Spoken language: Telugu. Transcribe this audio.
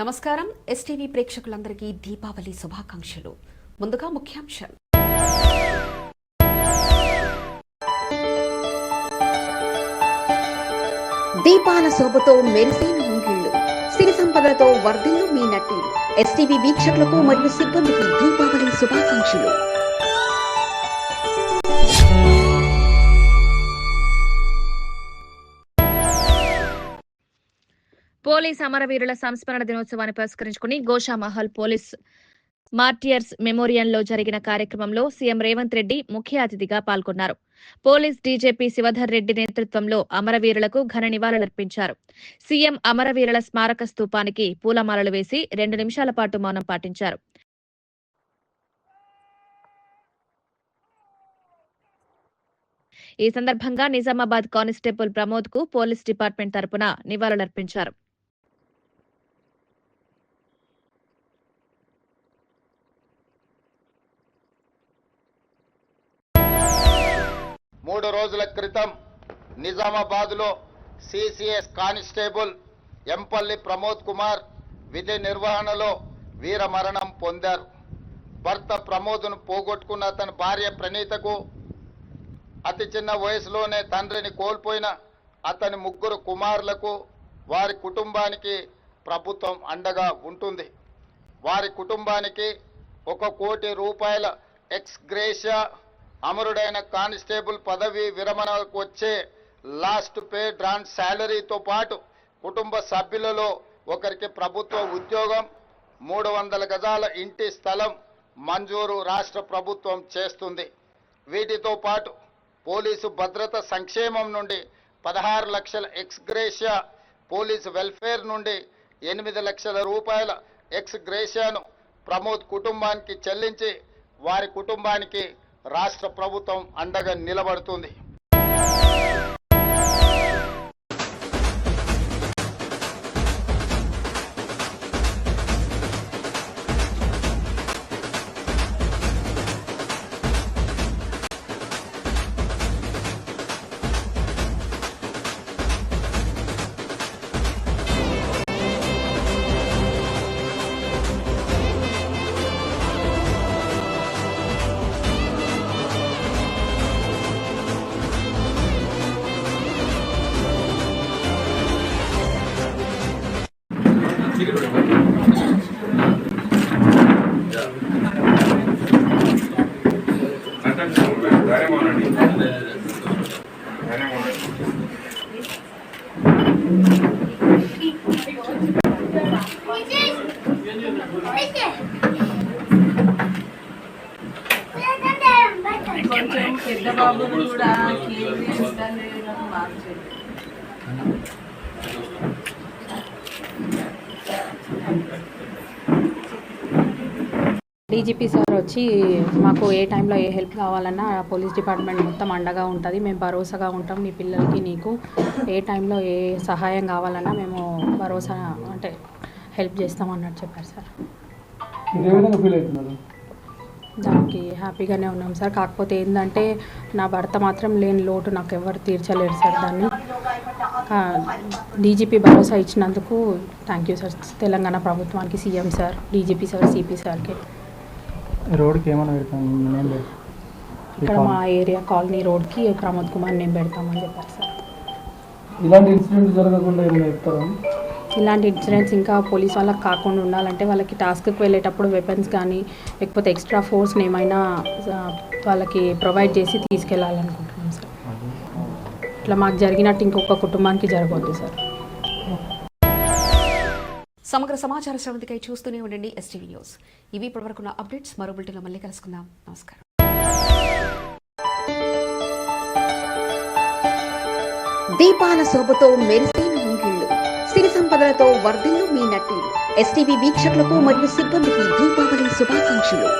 నమస్కారం. ఎస్టీవీ ప్రేక్షకులందరికీ దీపావళి శుభాకాంక్షలు. ముందుగా ముఖ్యాంశాలు దీపాల శోభతో మెరిసిన ముంగిళ్ళు సిరి సంపదలతో వర్ధిల్లు మీ నటి. ఎస్టీవీ వీక్షకులకు మరియు సిబ్బందికి దీపావళి శుభాకాంక్షలు. పోలీస్ అమరవీరుల సంస్మరణ దినోత్సవాన్ని పురస్కరించుకుని గోషామహల్ పోలీస్ మార్టియర్స్ మెమోరియల్లో జరిగిన కార్యక్రమంలో సీఎం రేవంత్ రెడ్డి ముఖ్య అతిథిగా పాల్గొన్నారు. పోలీస్ డీజీపీ శివధర్ రెడ్డి నేతృత్వంలో అమరవీరులకు ఘన నివాళులర్పించారు సీఎం అమరవీరుల స్మారక స్తూపానికి పూలమాలలు వేసి రెండు నిమిషాల పాటు మౌనం పాటించారు. ఈ సందర్భంగా నిజామాబాద్ కానిస్టేబుల్ ప్రమోద్కు పోలీస్ డిపార్ట్మెంట్ తరపున నివాళులర్పించారు. మూడు రోజుల క్రితం నిజామాబాద్లో సిసిఎస్ కానిస్టేబుల్ ఎంపల్లి ప్రమోద్ కుమార్ విధి నిర్వహణలో వీరమరణం పొందారు. భర్త ప్రమోద్ను పోగొట్టుకున్న అతని భార్య ప్రణీతకు అతి చిన్న వయసులోనే తండ్రిని కోల్పోయిన అతని ముగ్గురు కుమారులకు వారి కుటుంబానికి ప్రభుత్వం అండగా ఉంటుంది. వారి కుటుంబానికి ఒక కోటి రూపాయల ఎక్స్ గ్రేషియా అమరుడైన కానిస్టేబుల్ పదవి విరమణకు వచ్చే లాస్ట్ పే డ్రాన్ శాలరీతో పాటు కుటుంబ సభ్యులలో ఒకరికి ప్రభుత్వ ఉద్యోగం మూడు వందల గజాల ఇంటి స్థలం మంజూరు రాష్ట్ర ప్రభుత్వం చేస్తుంది. వీటితో పాటు పోలీసు భద్రత సంక్షేమం నుండి పదహారు లక్షల ఎక్స్గ్రేషియా పోలీసు వెల్ఫేర్ నుండి ఎనిమిది లక్షల రూపాయల ఎక్స్గ్రేషియాను ప్రమోద్ కుటుంబానికి చెల్లించి వారి కుటుంబానికి రాష్ట్ర ప్రభుత్వం అండగా నిలబడుతుంది. కొంచెం పెద్ద బాబును కూడా క్లీన్ చేస్తాను మార్చేది డీజీపీ సార్ వచ్చి మాకు ఏ టైంలో ఏ హెల్ప్ కావాలన్నా పోలీస్ డిపార్ట్మెంట్ మొత్తం అండగా ఉంటుంది. మేము భరోసాగా ఉంటాం. నీ పిల్లలకి నీకు ఏ టైంలో ఏ సహాయం కావాలన్నా మేము భరోసా అంటే హెల్ప్ చేస్తాం అన్నట్టు చెప్పారు సార్. దానికి హ్యాపీగానే ఉన్నాం సార్. కాకపోతే ఏంటంటే నా భర్త మాత్రం లేని లోటు నాకు ఎవరు తీర్చలేరు సార్ దాన్ని. డీజీపీ భరోసా ఇచ్చినందుకు థ్యాంక్ యూ సార్. తెలంగాణ ప్రభుత్వానికి CM sir DGP sir CP సార్కి. రోడ్కి ఏమైనా పెడతాం నేను పెడతాం. ఇక్కడ మా ఏరియా కాలనీ రోడ్కి ప్రమోద్ కుమార్ నేను పెడతామని చెప్పారు సార్. ఇలాంటి ఇన్సిడెంట్ జరగకుండా ఏమైనా చెప్తారా? ఇలాంటి ఇన్సిడెంట్స్ ఇంకా పోలీస్ వాళ్ళకి కాకుండా ఉండాలంటే వాళ్ళకి టాస్క్కి వెళ్ళేటప్పుడు వెపన్స్ కానీ లేకపోతే ఎక్స్ట్రా ఫోర్స్ని ఏమైనా వాళ్ళకి ప్రొవైడ్ చేసి తీసుకెళ్ళాలనుకుంటున్నాం సార్. ఇట్లా మాకు జరిగినట్టు ఇంకొక కుటుంబానికి జరగవద్దు సార్. సమగ్ర సమాచార శ్రవంతికై చూస్తూనే ఉండండి ఎస్టీవీ న్యూస్ ఇవి ఇప్పటివరకున్న అప్డేట్స్. మరో బులెటిన్లో మళ్ళీ కలుసుకుందాం. నమస్కారం. దీపాల శోభతో మెరిసిన ముంగిళ్ళు సిరి సంపదలతో వర్ధిల్లు మీ నటి ఎస్టీవీ వీక్షకులకు మరియు సిబ్బందికి దీపావళి శుభాకాంక్షలు.